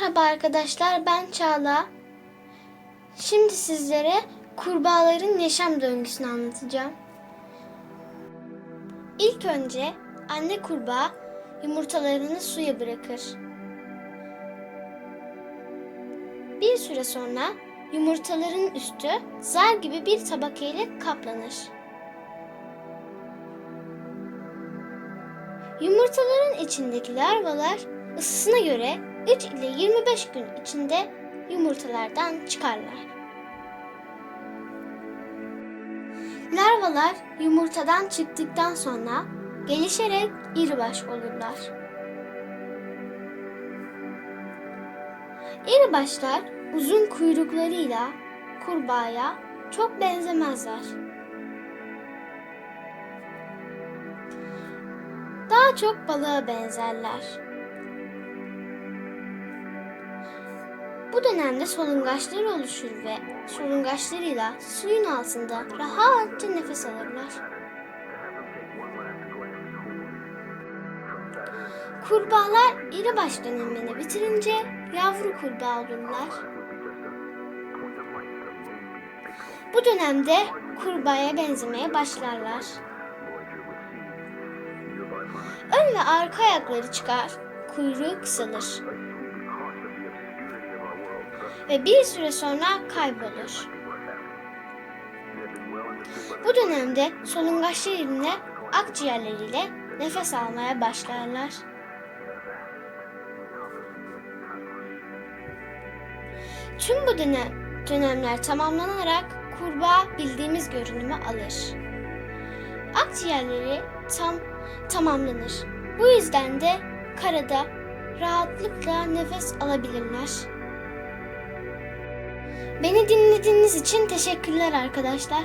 Merhaba arkadaşlar ben Çağla. Şimdi sizlere kurbağaların yaşam döngüsünü anlatacağım. İlk önce anne kurbağa yumurtalarını suya bırakır. Bir süre sonra yumurtaların üstü zar gibi bir tabaka ile kaplanır. Yumurtaların içindeki larvalar ısısına göre 3 ile 25 gün içinde yumurtalardan çıkarlar. Larvalar yumurtadan çıktıktan sonra gelişerek iribaş olurlar. İribaşlar uzun kuyruklarıyla kurbağaya çok benzemezler. Daha çok balığa benzerler. Bu dönemde solungaçlar oluşur ve solungaçlarıyla suyun altında rahatça nefes alırlar. Kurbağalar iri baş dönemini bitirince yavru kurbağa olurlar. Bu dönemde kurbağaya benzemeye başlarlar. Ön ve arka ayakları çıkar, kuyruğu kısalır ve bir süre sonra kaybolur. Bu dönemde solungaçlar yerine akciğerleriyle nefes almaya başlarlar. Tüm bu dönem, dönemler tamamlanarak kurbağa bildiğimiz görünümü alır. Akciğerleri tam tamamlanır. Bu yüzden de karada rahatlıkla nefes alabilirler. Beni dinlediğiniz için teşekkürler arkadaşlar.